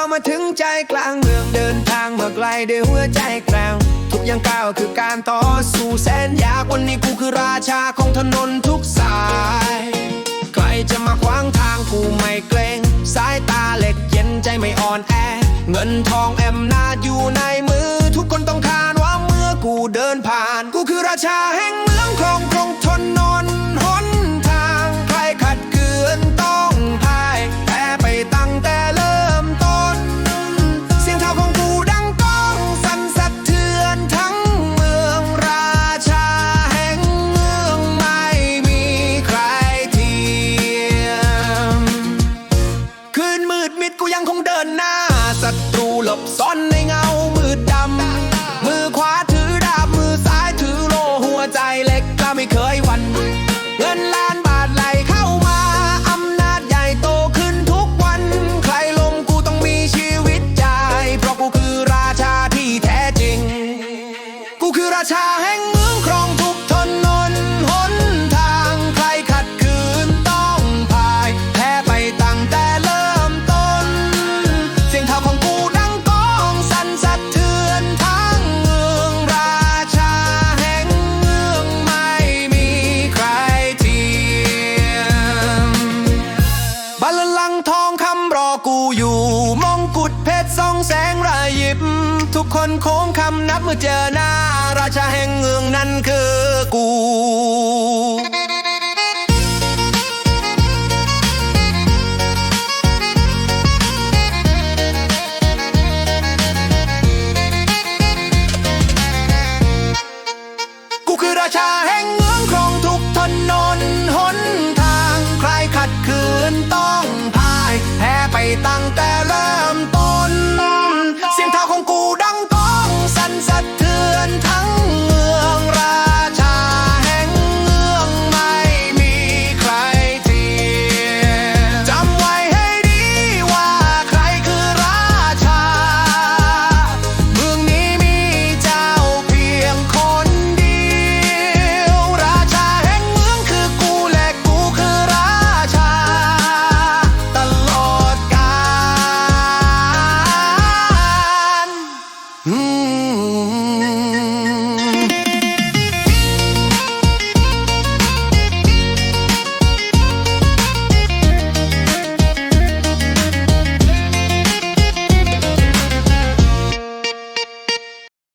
ามาถึงใจกลางเมืองเดินทางมาไกลด้วยหัวใจแกร่งทุกอย่างก้าวคือการต่อสู้แสนยากวันนี้กูคือราชาของถนนทุกสายใครจะมาขวางทางกูไม่เกรงสายตาเหล็กเย็นใจไม่อ่อนแอ เงินทองแอมนาจอยู่ในมือ ทุกคนต้องคาดว่าเมื่อกูเดินผ่าน กูคือราชาแห่งเมือ กคนโค้งคำนับเมื่อเจอหน้า ราชาแห่งเมืองนั้นคือกูราชาแห่งเมืองครองทุกทนนหนทาง ใครขัดขืนต้องพ่าย แพ้ไปตั้งแต่